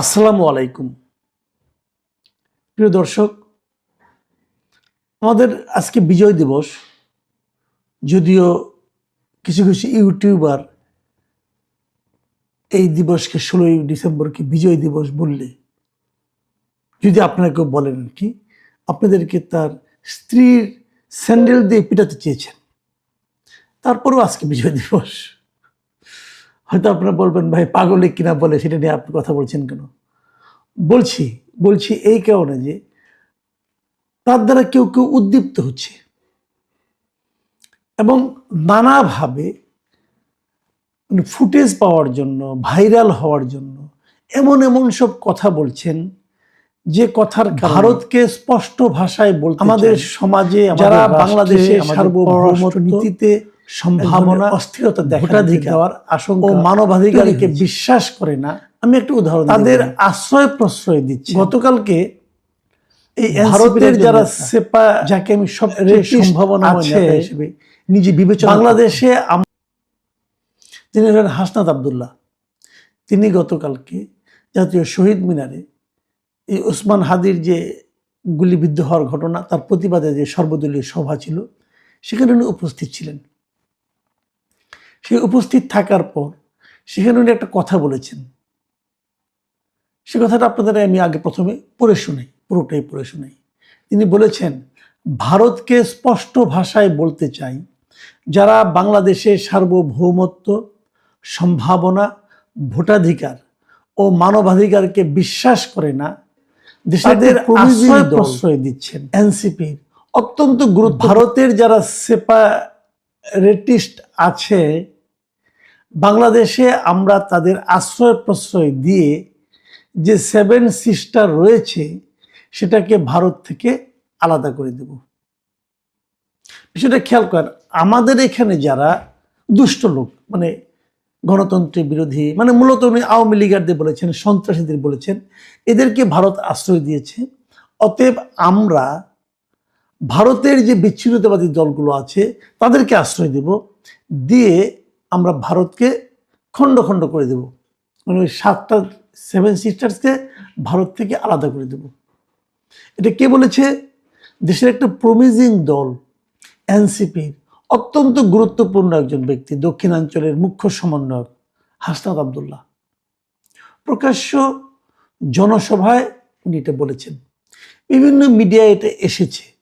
আসসালামু আলাইকুম। প্রিয় দর্শক, আমাদের আজকে বিজয় দিবস, যদিও কিছু কিছু ইউটিউবার এই দিবসকে ষোলোই ডিসেম্বরকে বিজয় দিবস বললে, যদি আপনারা কেউ বলেন কি, আপনাদেরকে তার স্ত্রীর স্যান্ডেল দিয়ে পিটাতে চেয়েছেন। তারপরেও আজকে বিজয় দিবস। হয়তো আপনারা বলবেন ভাই পাগলে কিনা বলে সেটা নিয়ে আপনি কথা বলছেন কেন? বলছি বলছি এই কারণে যে তার দ্বারা কেউ কেউ উদ্দীপ্ত হচ্ছে। এবং নানাভাবে মানে ফুটেজ পাওয়ার জন্য ভাইরাল হওয়ার জন্য এমন এমন সব কথা বলছেন যে কথার ভারতকে স্পষ্ট ভাষায় বলতে আমাদের সমাজে যারা বাংলাদেশের সার্বভৌমত্ব নীতিতে সম্ভাবনা অস্থিরতা দেখাধিকার দেওয়ার আশঙ্কা ও মানবাধিকারকে বিশ্বাস করে না। আমি একটা উদাহরণ তাদের আশ্রয় প্রশ্রয় দিচ্ছি। গতকালকে এই ভারতের যারা সেপা যাকে আমি সব সম্ভাবনা আছে হিসেবে নিজে বিবেচনা বাংলাদেশে তিনি হলেন হাসনাত আবদুল্লাহ। তিনি গতকালকে জাতীয় শহীদ মিনারে এই ওসমান হাদির যে গুলিবিদ্ধ হওয়ার ঘটনা তার প্রতিবাদে যে সর্বদলীয় সভা ছিল সেখানে উনি উপস্থিত ছিলেন। সেই উপস্থিত থাকার পর সেখানে উনি একটা কথা বলেছেন। সে কথাটা আপনাদের আমি আগে প্রথমে পড়ে শুনাই পুরোটাই পড়ে শুনাই। তিনি বলেছেন ভারতকে স্পষ্ট ভাষায় বলতে চাই যারা বাংলাদেশের সার্বভৌমত্ব সম্ভাবনা ভোটাধিকার ও মানবাধিকারকে বিশ্বাস করে না দেশের আশ্রয় প্রশ্রয় দিচ্ছেন। এনসিপির অত্যন্ত গুরুত্ব ভারতের যারা সেপারেটিস্ট আছে, বাংলাদেশে আমরা তাদের আশ্রয় প্রশ্রয় দিয়ে যে সেভেন সিস্টার রয়েছে, সেটাকে ভারত থেকে আলাদা করে দেব। বিষয়টা খেয়াল করেন, আমাদের এখানে যারা দুষ্ট লোক মানে গণতন্ত্রের বিরোধী মানে মূলত উনি আওয়ামী লীগারদের বলেছেন, সন্ত্রাসীদের বলেছেন, এদেরকে ভারত আশ্রয় দিয়েছে। অতএব আমরা ভারতের যে বিচ্ছিন্নতাবাদী দলগুলো আছে, তাদেরকে আশ্রয় দেব, দিয়ে আমরা ভারতকে খণ্ড খণ্ড করে দেব। মানে ওই সাতটা সেভেন সিস্টার্সকে ভারত থেকে আলাদা করে দেব। এটা কে বলেছে? দেশের একটা প্রমিজিং দল এনসিপির অত্যন্ত গুরুত্বপূর্ণ একজন ব্যক্তি, দক্ষিণাঞ্চলের মুখ্য সমন্বয়ক, হাসনাত আবদুল্লাহ। প্রকাশ্য জনসভায় উনি এটা বলেছেন। বিভিন্ন মিডিয়ায় এটা এসেছে।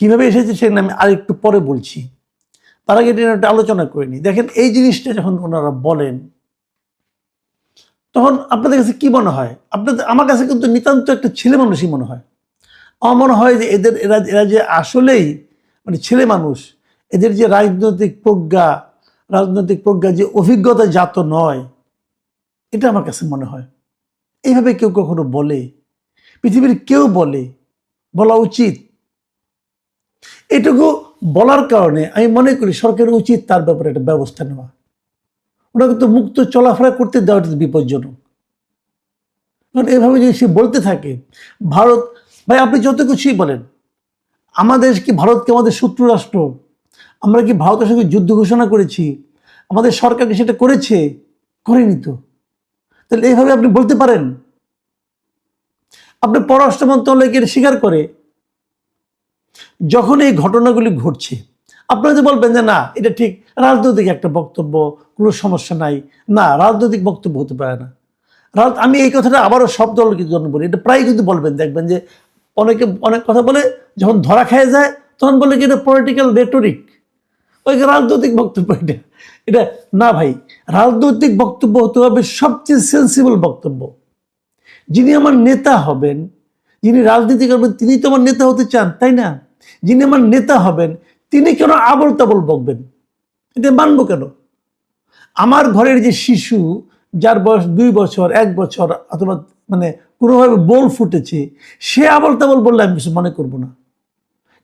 কীভাবে এসেছে সেখানে আমি আরেকটু পরে বলছি। তার আগে এটা একটা আলোচনা করিনি দেখেন, এই জিনিসটা যখন ওনারা বলেন, তখন আপনাদের কাছে কি মনে হয়? আপনাদের, আমার কাছে কিন্তু নিতান্ত একটা ছেলে মানুষই মনে হয়। আমার মনে হয় যে এদের, এরা এরা যে আসলেই মানে ছেলে মানুষ, এদের যে রাজনৈতিক প্রজ্ঞা রাজনৈতিক প্রজ্ঞা যে অভিজ্ঞতা জাত নয়, এটা আমার কাছে মনে হয়। এইভাবে কেউ কখনো বলে, পৃথিবীর কেউ বলে, বলা উচিত এটুকু বলার কারণে আমি মনে করি সরকারের উচিত তার ব্যাপারে একটা ব্যবস্থা নেওয়া। ওনাকে তো মুক্ত চলাফেরা করতে দেওয়াটা বিপজ্জনক। কারণ এভাবে যদি সে বলতে থাকে, ভারত, ভাই আপনি যত কিছুই বলেন, আমাদের কি ভারতকে আমাদের শত্রু রাষ্ট্র? আমরা কি ভারতের সঙ্গে যুদ্ধ ঘোষণা করেছি? আমাদের সরকার কি সেটা করেছে? করেনি তো। তাহলে এইভাবে আপনি বলতে পারেন? আপনি পররাষ্ট্র মন্ত্রণালয় কি এটা স্বীকার করে? যখন এই ঘটনাগুলি ঘটছে, আপনারা যে বলবেন যে না, এটা ঠিক, রাজনৈতিক একটা বক্তব্য, কোনো সমস্যা নাই। না, রাজনৈতিক বক্তব্য হতে পারে না। আমি এই কথাটা আবারও সব দলকে জন্য বলি, এটা প্রায় কিন্তু বলবেন, দেখবেন যে অনেকে অনেক কথা বলে, যখন ধরা খেয়ে যায়, তখন বলে যে এটা পলিটিক্যাল রেটরিক ওই রাজনৈতিক বক্তব্য, এটা এটা, না ভাই, রাজনৈতিক বক্তব্য হতে হবে সবচেয়ে সেন্সিবল বক্তব্য। যিনি আমার নেতা হবেন, যিনি রাজনীতি করবেন, তিনি তো আমার নেতা হতে চান, তাই না? যিনি আমার নেতা হবেন, তিনি কেন আবল তাবল বকবেন? এটা মানবো কেন? আমার ঘরের যে শিশু, যার বয়স দুই বছর, এক বছর, অথবা মানে কোনোভাবে বোল ফুটেছে, সে আবল তাবল বললে আমি কিছু মনে করব না।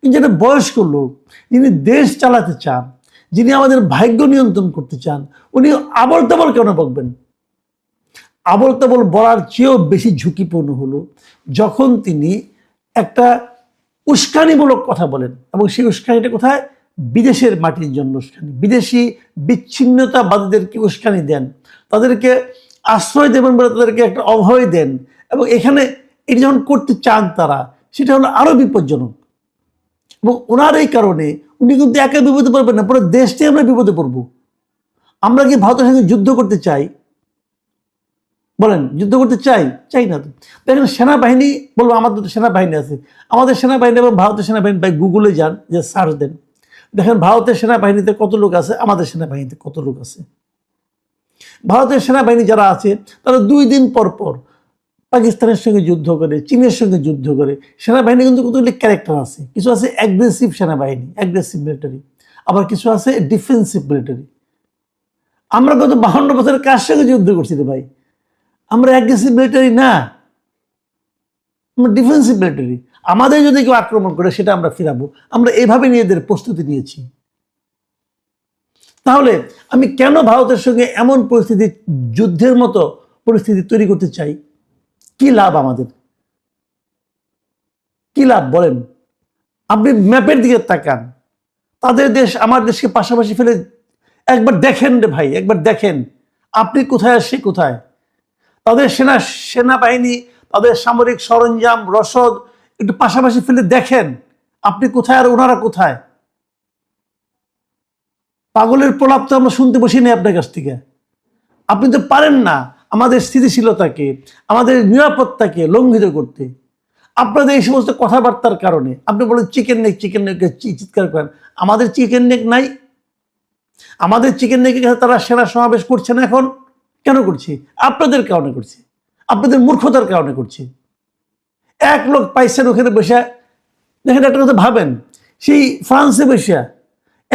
কিন্তু যেটা বয়স্ক লোক, যিনি দেশ চালাতে চান, যিনি আমাদের ভাগ্য নিয়ন্ত্রণ করতে চান, উনি আবল তাবল কেন বকবেন? আবল তাবল বলার চেয়েও বেশি ঝুঁকিপূর্ণ হলো যখন তিনি একটা উস্কানিমূলক কথা বলেন এবং সেই উস্কানিটা কোথায়? বিদেশের মাটির জন্য উস্কানি। বিদেশি বিচ্ছিন্নতাবাদীদেরকে উস্কানি দেন? তাদেরকে আশ্রয় দেবেন বলে তাদেরকে একটা অভয় দেন এবং এখানে এটি যখন করতে চান তারা, সেটা হলো আরও বিপজ্জনক। এবং ওনার এই কারণে উনি কিন্তু একা বিপদে পড়বেন না, পুরো দেশটাই আমরা বিপদে পড়ব। আমরা কি ভারতের সঙ্গে যুদ্ধ করতে চাই? বলেন, যুদ্ধ করতে চাই চাই না তো। দেখেন, সেনাবাহিনী, বলব আমাদের তো সেনাবাহিনী আছে। আমাদের সেনাবাহিনী এবং ভারতের সেনাবাহিনী, ভাই, গুগলে যান, যে সার্চ দেন। দেখেন, ভারতের সেনাবাহিনীতে কত লোক আছে, আমাদের সেনাবাহিনীতে কত লোক আছে। ভারতের সেনাবাহিনী যারা আছে, তারা দুই দিন পর পর পাকিস্তানের সঙ্গে যুদ্ধ করে, চীনের সঙ্গে যুদ্ধ করে। সেনাবাহিনী কিন্তু কতগুলি ক্যারেক্টার আছে। কিছু আছে অ্যাগ্রেসিভ সেনাবাহিনী অ্যাগ্রেসিভ মিলিটারি আবার কিছু আছে ডিফেন্সিভ মিলিটারি আমরা গত বাহান্ন বছরের কার সঙ্গে যুদ্ধ করছি রে ভাই? আমরা অ্যাগ্রেসিভ মিলিটারি না। আমরা ডিফেন্সিভ মিলিটারি আমাদের যদি কেউ আক্রমণ করে, সেটা আমরা ফিরাবো। আমরা এভাবে নিজেদের প্রস্তুতি নিয়েছি। তাহলে আমি কেন ভারতের সঙ্গে এমন পরিস্থিতি, যুদ্ধের মতো পরিস্থিতি তৈরি করতে চাই? কি লাভ আমাদের? কি লাভ বলেন? আপনি ম্যাপের দিকে তাকান। তাদের দেশ, আমার দেশকে পাশাপাশি ফেলে, একবার দেখেন রে ভাই, একবার দেখেন। আপনি কোথায় আর সে কোথায়? তাদের সেনা, সেনাবাহিনী, তাদের সামরিক সরঞ্জাম, রসদ, একটু পাশাপাশি ফেলে দেখেন, আপনি কোথায় আর ওনারা কোথায়? পাগলের প্রলাপ তো আমরা শুনতে বসি নাই আপনার কাছ থেকে। আপনি তো পারেন না আমাদের স্থিতিশীলতাকে, আমাদের নিরাপত্তাকে লঙ্ঘিত করতে। আপনাদের এই সমস্ত কথাবার্তার কারণে, আপনি বলেন চিকেন নেক চিকেন নেক চিৎকার করেন। আমাদের চিকেন নেক নাই। আমাদের চিকেন নেকের কাছে তারা সেনা সমাবেশ করছে না এখন। কেন করছি? আপনাদের কারণে করছি। আপনাদের মূর্খতার কারণে করছি। এক লোক পাইছেন ওখানে বসে। দেখেন একটা কথা ভাবেন। সেই ফ্রান্সে বসে,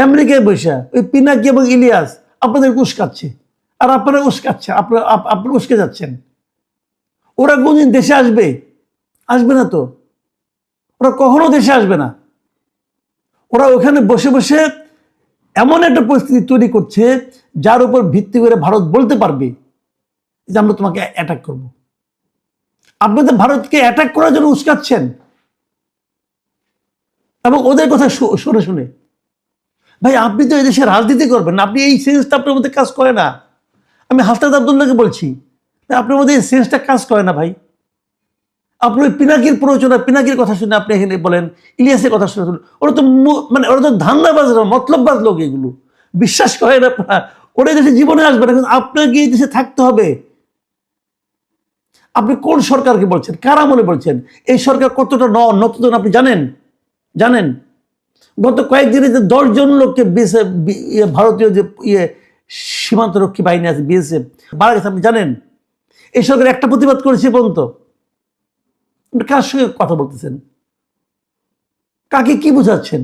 আমেরিকায় বসে, ওই পিনাকি এবং ইলিয়াস, আপনাদের উস্কাচ্ছে আর আপনারা উস্কাচ্ছে আপনারা, আপ- আপনারা উস্কে যাচ্ছেন। ওরা কোনদিন দেশে আসবে? আসবে না তো। ওরা কখনো দেশে আসবে না। ওরা ওখানে বসে বসে এমন একটা পরিস্থিতি তৈরি করছে যার উপর ভিত্তি করে ভারত বলতে পারবে যে আমরা তোমাকে অ্যাটাক করব। আপনি তো ভারতকে অ্যাটাক করার জন্য উস্কাচ্ছেন। এবং ওদের কথা শুনে শুনে। ভাই, আপনি তো এদেশে রাজনীতি করবেন আপনি এই সেন্সটা আপনার মধ্যে কাজ করে না। আমি হাসনাত আবদুল্লাহকে বলছি আপনার মধ্যে এই সেন্সটা কাজ করে না, ভাই। আপনি ওই পিনাকির প্ররোচনা, পিনাকির কথা শুনে আপনি এখানে বলেন, ইলিয়াসের কথা শুনে ওরা তো মানে ওরা তো ধান্দাবাজ মতলববাজ লোক এগুলো। বিশ্বাস করেন আপনারা, ওরা দেশে জীবনে আসবে না, কিন্তু আপনাকে এই দেশে থাকতে হবে। আপনি কোন সরকারকে বলছেন? কারা মনে বলছেন এই সরকার কতটা ন, নতুন আপনি জানেন? জানেন? গত কয়েকদিনে যে দশজন লোককে বিএসএফ ইয়ে ভারতীয় যে ইয়ে সীমান্ত রক্ষী বাহিনী আছে, বিএসএফ মারা গেছে, আপনি জানেন? এই সরকার একটা প্রতিবাদ করেছে পর্যন্ত। কার সঙ্গে কথা বলতেছেন? কাকে কি বোঝাচ্ছেন?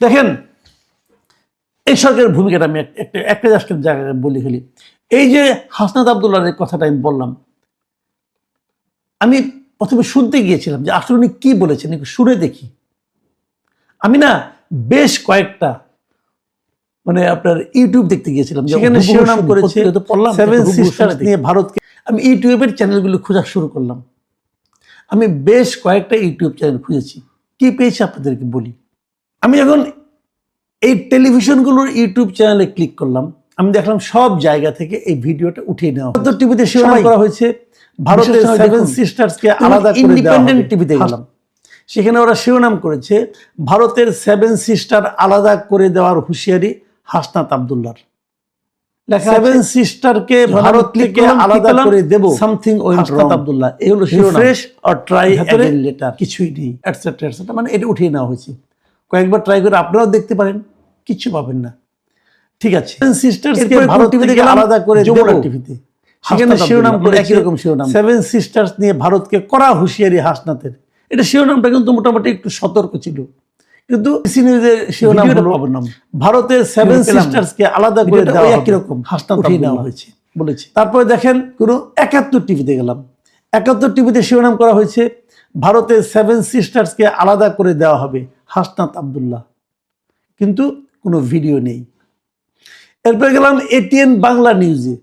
দেখেন এই সরকারের ভূমিকাটা আমি একটা একটা জাস্ট জায়গায় বলি খালি এই যে হাসনাত আবদুল্লাহের কথাটা আমি বললাম আমি প্রথমে শুনতে গিয়েছিলাম যে আসলে উনি কি বলেছেন একটু শুনে দেখি। আমি না বেশ কয়েকটা মানে আপনার ইউটিউব দেখতে গিয়েছিলাম সেখানে হুবহু শিরোনাম করেছে সেভেন। নিয়ে ভারতকে আমি ইউটিউবের চ্যানেলগুলো খোঁজা শুরু করলাম। আমি বেশ কয়েকটা ইউটিউব চ্যানেল খুঁজেছি। কি পেয়েছি আপনাদেরকে বলি? আমি যখন এই টেলিভিশনগুলোর ইউটিউব চ্যানেলে ক্লিক করলাম আমি দেখলাম সব জায়গা থেকে এই ভিডিওটা উঠিয়ে নেওয়া ভারতের টিভিতে শিরোনাম করা হয়েছে। ভারতের সেভেন সিস্টার্সকে আলাদা করে ইন্ডিপেন্ডেন্ট টিভিতে গেলাম। সেখানে ওরা শিরোনাম করেছে ভারতের সেভেন সিস্টার আলাদা করে দেওয়ার হুঁশিয়ারি হাসনাত আবদুল্লার সেভেন সিস্টারকে ভারত থেকে আলাদা করে দেব। হাসনাত wrong. এই হলো শিরোনাম। রিফ্রেশ অর ট্রাই লেটার কিছুই নেই এটসেট্রা এটসেট্রা মানে এটা উঠিয়ে নেওয়া হয়েছে। কয়েকবার ট্রাই করে আপনারাও দেখতে পারেন কিছু পাবেন না। ঠিক আছে। সিস্টার্স এরপরে কোন ভারত টিভিতে থেকে আলাদা করে যমুনা টিভিতে। সেখানে শিরোনাম করে একই রকম শিরোনাম। সেভেন সিস্টার্স নিয়ে ভারতকে করা হুঁশিয়ারি হাসনাথের এটা শিরোনামটা কিন্তু মোটামুটি একটু সতর্ক ছিল। কিন্তু শিরোনাম। ভারতের সেভেন সিস্টার্সকে আলাদা করে দেওয়া হবে। একই রকম, হাসনাত নেওয়া আবদুল্লাহ। হয়েছে। বলেছে। তারপরে দেখেন কোনো একাত্তর টিভিতে গেলাম। একাত্তর টিভিতে শিরোনাম করা হয়েছে ভারতের সেভেন সিস্টার্সকে আলাদা করে দেওয়া হবে হাসনাত আবদুল্লাহ। কিন্তু কোনো ভিডিও নেই। এরপরে গেলাম এটিএন বাংলা নিউজে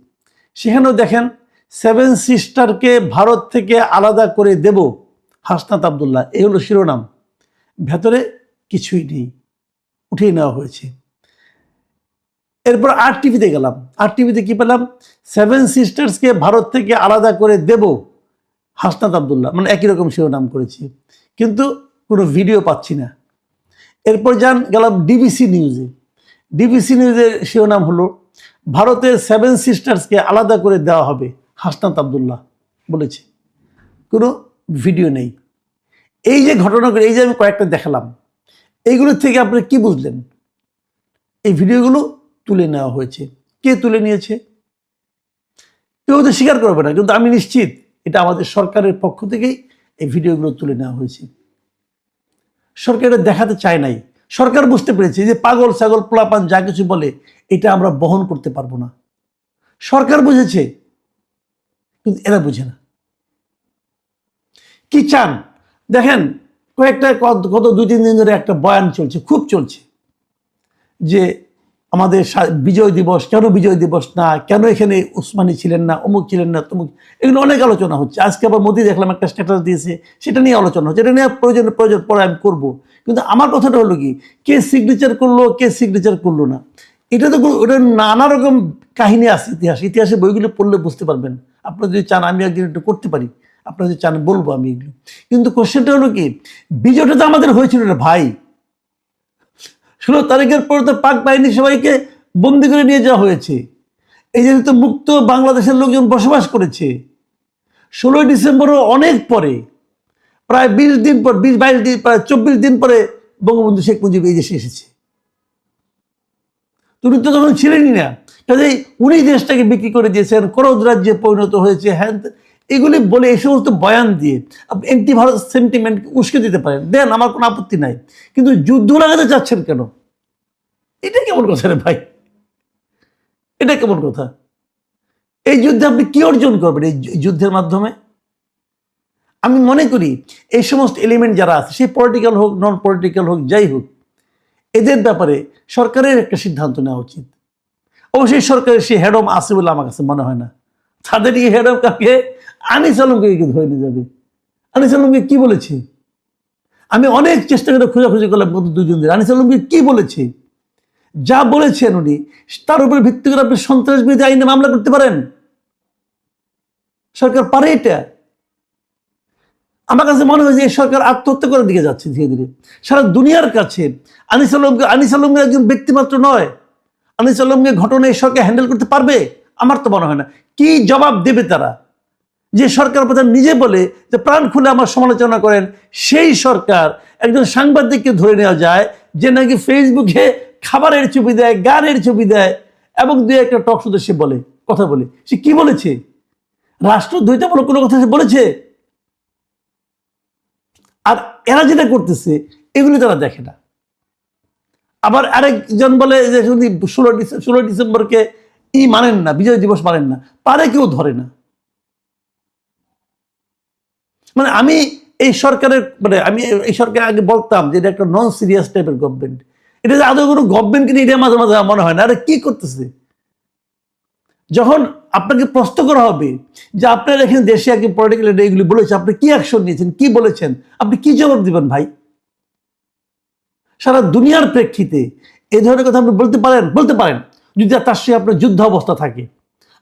সেখানেও দেখেন সেভেন সিস্টারকে ভারত থেকে আলাদা করে দেব হাসনাত আবদুল্লাহ। এই হলো শিরোনাম। ভেতরে কিছুই নেই। উঠিয়ে নেওয়া হয়েছে। এরপর আর টিভিতে গেলাম। আর টিভিতে কি পেলাম? সেভেন সিস্টার্সকে ভারত থেকে আলাদা করে দেব। হাসনাত আবদুল্লাহ। মানে একই রকম শিরোনাম করেছি। কিন্তু কোনো ভিডিও পাচ্ছি না। এরপর যান, গেলাম ডিবিসি নিউজে ডিবিসি নিউজের শিরোনাম হলো ভারতের সেভেন সিস্টার্সকে আলাদা করে দেওয়া হবে, হাসনাত আবদুল্লাহ বলেছে। কোনো ভিডিও নেই। এই যে ঘটনাগুলো, এই যে আমি কয়েকটা দেখালাম। এইগুলো থেকে আপনি কি বুঝলেন? এই ভিডিওগুলো তুলে নেওয়া হয়েছে। কে তুলে নিয়েছে? কেউ তো স্বীকার করবে না, কিন্তু আমি নিশ্চিত এটা আমাদের সরকারের পক্ষ থেকেই এই ভিডিওগুলো তুলে নেওয়া হয়েছে। সরকার এটা দেখাতে চায় নাই। সরকার বুঝতে পেরেছে যে পাগল, ছাগল, পোলাপান যা কিছু বলে, এটা আমরা বহন করতে পারব না। সরকার বুঝেছে, কিন্তু এরা বুঝে না। কি চান? দেখেন কয়েকটা গত দুই, তিন দিন ধরে একটা বয়ান চলছে, খুব চলছে। যে আমাদের বিজয় দিবস, কেন বিজয় দিবস না, কেন এখানে উসমানী ছিলেন না, অমুক ছিলেন না, তমুক, এগুলো অনেক আলোচনা হচ্ছে। আজকে আবার মোদি দেখলাম একটা স্ট্যাটাস দিয়েছে, সেটা নিয়ে আলোচনা হচ্ছে। এটা নিয়ে প্রয়োজন প্রয়োজন পরে আমি করব। কিন্তু আমার কথাটা হলো কি, কে সিগনেচার করল, কে সিগনেচার করল না? এটা তো ওটা নানা রকম কাহিনী আছে ইতিহাস। ইতিহাসে বইগুলো পড়লে বুঝতে পারবেন। আপনারা যদি চান, আমি একদিন একটু করতে পারি। আপনারা যদি চান, বলব আমি এগুলো। কিন্তু কোশ্চেনটা হলো কি, বিজয়টা তো আমাদের হয়েছিল রে ভাই। ষোলো তারিখের পর তো পাক বাহিনী সবাইকে বন্দি করে নিয়ে যাওয়া হয়েছে। এই যে তো মুক্ত বাংলাদেশের লোকজন বসবাস করেছে। ষোলোই ডিসেম্বরও অনেক পরে, প্রায় বিশ দিন পর, বিশ, বাইশ দিন, প্রায় চব্বিশ দিন পরে বঙ্গবন্ধু শেখ মুজিব এই দেশে এসেছে। তুমি তো তখন ছিলেনই না। কাজেই উনি দেশটাকে বিক্রি করে দিয়েছেন করদ রাজ্যে পরিণত হয়েছে হ্যান। এগুলি বলে এই সমস্ত বয়ান দিয়ে আপনি এন্টি ভারত সেন্টিমেন্ট উস্কে দিতে পারেন। দেন আমার কোনো আপত্তি নাই। কিন্তু যুদ্ধ লাগাতে চাচ্ছেন কেন? এটা কেমন কথা রে ভাই? এটা কেমন কথা? এই যুদ্ধে আপনি কি অর্জন করবেন এই যুদ্ধের মাধ্যমে? আমি মনে করি এই সমস্ত এলিমেন্ট যারা আছে, সে পলিটিক্যাল হোক নন পলিটিক্যাল হোক, যাই হোক, এদের ব্যাপারে সরকারের একটা সিদ্ধান্ত নেওয়া উচিত। অবশ্যই সরকারের সেই হেডম আছে বলে আমার কাছে মনে হয় না। তাদের এই হেডম কাকে আনিস আলমকে ধরে নিয়ে যাবে? আনিস আলমকে কি বলেছে? আমি অনেক চেষ্টা করে খোঁজাখুঁজি করলাম গত দুজন দিন আনিস আলমকে কি বলেছে? যা বলেছেন উনি, তার উপরে ভিত্তি করে আপনি সন্ত্রাস বিরোধী আইনে মামলা করতে পারেন। সরকার পারে এটা? আমার কাছে মনে হয় যে সরকার আত্মহত্যা করার দিকে যাচ্ছে ধীরে ধীরে। সারা দুনিয়ার কাছে আনিস আলমকে আনিস আলমকে একজন ব্যক্তিমাত্র নয়। আনিস আলমকে ঘটনা এই সরকার হ্যান্ডেল করতে পারবে? আমার তো মনে হয় না। কি জবাব দেবে তারা? যে সরকার প্রধান নিজে বলে যে প্রাণ খুলে আমার সমালোচনা করেন, সেই সরকার একজন সাংবাদিককে ধরে নেওয়া যায়, যে নাকি ফেসবুকে খাবারের ছবি দেয়, গানের ছবি দেয়, এবং দুই একটা টক শুধু সে বলে, কথা বলে। সে কি বলেছে? রাষ্ট্র দ্বৈতামূলক কোনো কথা সে বলেছে? আর এরা যেটা করতেছে, এগুলি তারা দেখে না। আবার আরেকজন বলে যে ষোলো ষোলো ডিসেম্বরকে ই মানেন না, বিজয় দিবস মানেন না, পারে কেউ ধরে না। মানে আমি এই সরকারের মানে আমি এই সরকার আগে বলতাম যে এটা একটা নন সিরিয়াস টাইপের গভর্নমেন্ট এটা যে আদৌ কোনো গভর্নমেন্ট কিনে এটা মাঝে মাঝে মনে হয় না। আরে কি করতেছে? যখন আপনাকে প্রশ্ন করা হবে যে আপনার এখানে দেশে একজন পলিটিক্যাল লিডার এগুলি বলেছে, আপনি কি অ্যাকশন নিয়েছেন, কি বলেছেন, আপনি কি জবাব দিবেন ভাই? সারা দুনিয়ার প্রেক্ষিতে এই ধরনের কথা আপনি বলতে পারেন বলতে পারেন। যদি তার সঙ্গে আপনার যুদ্ধ অবস্থা থাকে,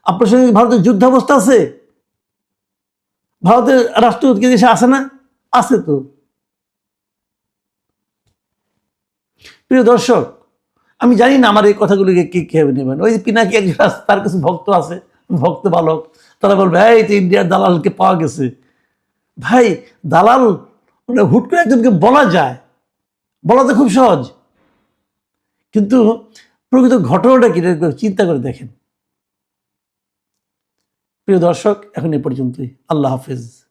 আপনার সঙ্গে ভারতের যুদ্ধ অবস্থা আছে, ভারতের রাষ্ট্রদূত কি দেশে আছে না? আছে তো। প্রিয় দর্শক, আমি জানি না আমার এই কথাগুলিকে কে কে নেবেন। ওই পিনাকি একজন তার কিছু ভক্ত আছে, ভক্ত বালক, তারা বলবে, এই তো ইন্ডিয়ার দালালকে পাওয়া গেছে। ভাই, দালাল মানে হুট করে একজনকে বলা যায়, বলা তো খুব সহজ। কিন্তু প্রকৃত ঘটনাটা কি চিন্তা করে দেখেন। প্রিয় দর্শক এখন এ পর্যন্তই। আল্লাহ হাফিজ।